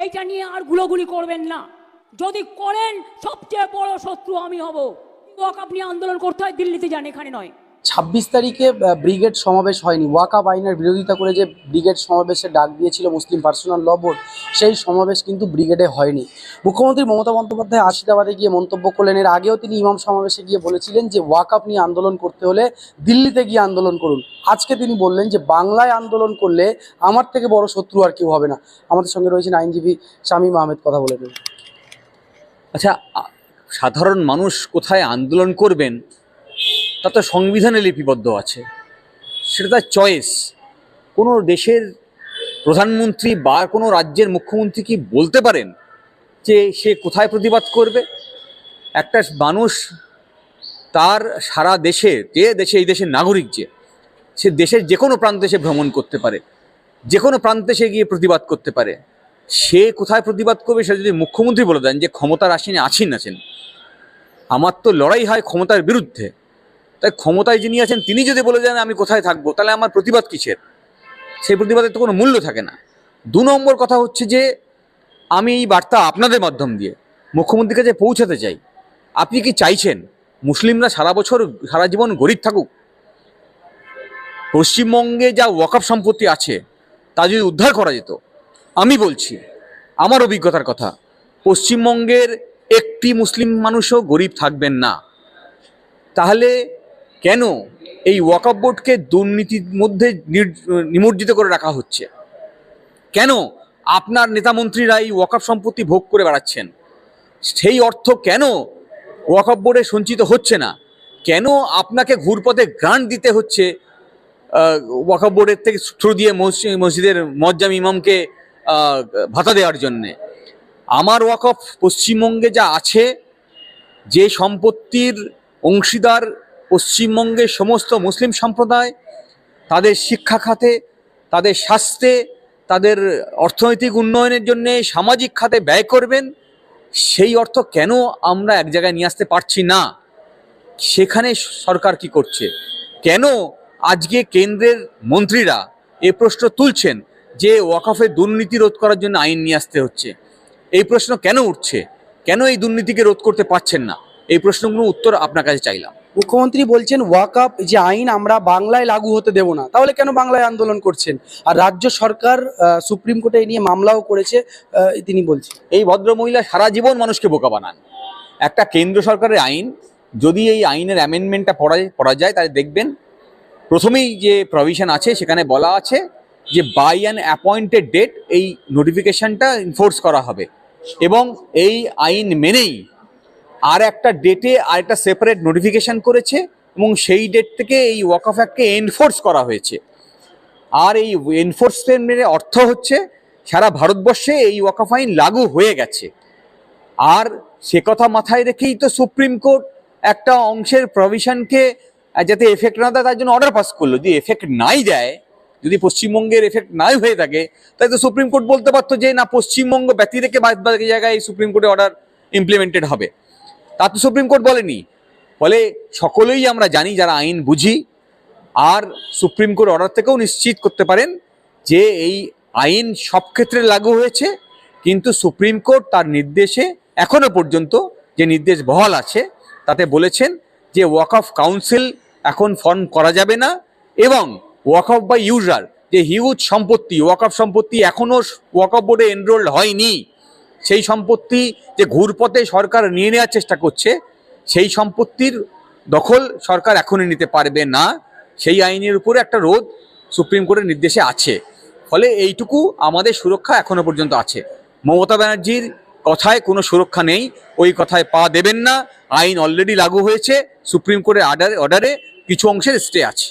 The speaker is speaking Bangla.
এইটা নিয়ে আর গুলোগুলি করবেন না। যদি করেন, সবচেয়ে বড় শত্রু আমি হব। ওয়াকাপ আপনি আন্দোলন করতে হয়, দিল্লিতে যান, এখানে নয়। ছাব্বিশ তারিখে ব্রিগেড সমাবেশ হয়নি। ওয়াকাব আইনের বিরোধিতা করে যে ব্রিগেড সমাবেশে ডাক দিয়েছিল মুসলিম পার্সোনাল ল বোর্ড, সেই সমাবেশ কিন্তু ব্রিগেডে হয়নি। মুখ্যমন্ত্রী মমতা বন্দ্যোপাধ্যায় আশিদাবাদে গিয়ে মন্তব্য করলেন। এর আগেও তিনি ইমাম সমাবেশে গিয়ে বলেছিলেন যে ওয়াকাপ নিয়ে আন্দোলন করতে হলে দিল্লিতে গিয়ে আন্দোলন করুন। আজকে তিনি বললেন যে, বাংলায় আন্দোলন করলে আমার থেকে বড় শত্রু আর কেউ হবে না। আমাদের সঙ্গে রয়েছেন আইনজীবী শামীম আহমেদ, কথা বলে আচ্ছা সাধারণ মানুষ কোথায় আন্দোলন করবেন? তা তো সংবিধানে লিপিবদ্ধ আছে। সেটা তার চয়েস কোনো দেশের প্রধানমন্ত্রী বা কোনো রাজ্যের মুখ্যমন্ত্রী কি বলতে পারেন যে সে কোথায় প্রতিবাদ করবে? একটা মানুষ তার সারা দেশে, যে দেশে, এই দেশের নাগরিক যে, সে দেশের যে কোনো প্রান্তে সে ভ্রমণ করতে পারে। যে কোনো প্রান্তে সে গিয়ে প্রতিবাদ করতে পারে। সে কোথায় প্রতিবাদ করবে সে যদি মুখ্যমন্ত্রী বলে দেন যে ক্ষমতার আসীনে আছেন আছেন। আমার তো লড়াই হয় ক্ষমতার বিরুদ্ধে। তাই ক্ষমতায় যিনি আছেন, তিনি যদি বলে যান আমি কোথায় থাকব, তাহলে আমার প্রতিবাদ কিসের? সেই প্রতিবাদের তো কোনো মূল্য থাকে না। দু নম্বর কথা হচ্ছে যে, আমি এই বার্তা আপনাদের মাধ্যম দিয়ে মুখ্যমন্ত্রীর কাছে পৌঁছাতে চাই। আপনি কি চাইছেন মুসলিমরা সারা বছর, সারা জীবন গরিব থাকুক? পশ্চিমবঙ্গে যা ওয়াকফ সম্পত্তি আছে, তা যদি উদ্ধার করা যেত, আমি বলছি, আমার অভিজ্ঞতার কথা, পশ্চিমবঙ্গের একটি মুসলিম মানুষও গরিব থাকবেন না। তাহলে কেন এই ওয়াকফ বোর্ডকে দুর্নীতির মধ্যে নিমজ্জিত করে রাখা হচ্ছে? কেন আপনার নেতামন্ত্রীরা এই ওয়াকফ সম্পত্তি ভোগ করে বেড়াচ্ছেন? সেই অর্থ কেন ওয়াকফ বোর্ডে সঞ্চিত হচ্ছে না? কেন আপনাকে ঘুরপথে গ্রান্ট দিতে হচ্ছে ওয়াকফ বোর্ডের থেকে থ্রু দিয়ে মসজি- মসজিদের মজ্জাম ইমামকে ভাতা দেওয়ার জন্যে? আমার ওয়াকফ পশ্চিমবঙ্গে যা আছে, যে সম্পত্তির অংশীদার পশ্চিমবঙ্গের সমস্ত মুসলিম সম্প্রদায় তাদের শিক্ষা খাতে, তাদের স্বাস্থ্যে, তাদের অর্থনৈতিক উন্নয়নের জন্যে সামাজিক খাতে ব্যয় করবেন, সেই অর্থ কেন আমরা এক জায়গায় নিয়ে আসতে পারছি না? সেখানে সরকার কি করছে? কেন আজকে কেন্দ্রের মন্ত্রীরা এ প্রশ্ন তুলছেন যে ওয়াকফের দুর্নীতি রোধ করার জন্য আইন নিয়ে আসতে হচ্ছে? এই প্রশ্ন কেন উঠছে? কেন এই দুর্নীতিকে রোধ করতে পারছেন না? এই প্রশ্নগুলো উত্তর আপনার কাছে চাইলাম। মুখ্যমন্ত্রী বলছেন ওয়াকাপ যে আইন আমরা বাংলায় লাগু হতে দেব না। তাহলে কেন বাংলায় আন্দোলন করছেন? আর রাজ্য সরকার সুপ্রিম কোর্টে নিয়ে মামলাও করেছে তিনি বলছেন। এই ভদ্রমহিলা সারা জীবন মানুষকে বোকা বানান। একটা কেন্দ্র সরকারের আইন, যদি এই আইনের অ্যামেন্ডমেন্টটা পড়া পড়া যায়, তাহলে দেখবেন প্রথমেই যে প্রভিশন আছে, সেখানে বলা আছে যে বাই অ্যান অ্যাপয়েন্টেড ডেট এই নোটিফিকেশনটা ইনফোর্স করা হবে। এবং এই আইন মেনেই আর একটা ডেটে আর একটা সেপারেট নোটিফিকেশন করেছে এবং সেই ডেট থেকে এই ওয়াকফ অ্যাক্টকে এনফোর্স করা হয়েছে। আর এই এনফোর্সমেন্টের অর্থ হচ্ছে সারা ভারতবর্ষে এই ওয়াকফ আইন লাগু হয়ে গেছে। আর সে কথা মাথায় রেখেই তো সুপ্রিম কোর্ট একটা অংশের প্রভিশনকে যাতে এফেক্ট না দেয়, তার জন্য অর্ডার পাস করল। যদি এফেক্ট নাই দেয়, যদি পশ্চিমবঙ্গের এফেক্ট নাই হয়ে থাকে, তাহলে তো সুপ্রিম কোর্ট বলতে পারতো যে, না, পশ্চিমবঙ্গ ব্যতি রেখে বাদ বাকি জায়গায় এই সুপ্রিম কোর্টের অর্ডার ইমপ্লিমেন্টেড হবে। তা তো সুপ্রিম কোর্ট বলেনি। ফলে সকলেই আমরা জানি, যারা আইন বুঝি, আর সুপ্রিম কোর্ট অর্ডার থেকেও নিশ্চিত করতে পারেন যে এই আইন সব ক্ষেত্রে লাগু হয়েছে, কিন্তু সুপ্রিম কোর্ট তার নির্দেশে এখনও পর্যন্ত যে নির্দেশ বহাল আছে, তাতে বলেছেন যে ওয়াক অফ কাউন্সিল এখন ফর্ম করা যাবে না, এবং ওয়াক অফ বাই ইউজার যে হিউজ সম্পত্তি ওয়াক অফ সম্পত্তি এখনও ওয়াক অফ বোর্ডে এনরোল্ড হয়নি। সেই সম্পত্তি যে ঘুরপথে সরকার নিয়ে নেওয়ার চেষ্টা করছে, সেই সম্পত্তির দখল সরকার এখনই নিতে পারবে না। সেই আইনের উপরে একটা রোধ সুপ্রিম কোর্টের নির্দেশে আছে। ফলে এইটুকু আমাদের সুরক্ষা এখনও পর্যন্ত আছে। মমতা ব্যানার্জির কথায় কোনো সুরক্ষা নেই, ওই কথায় পা দেবেন না। আইন অলরেডি লাগু হয়েছে, সুপ্রিম কোর্টের অর্ডারে অর্ডারে কিছু অংশের স্টে আছে।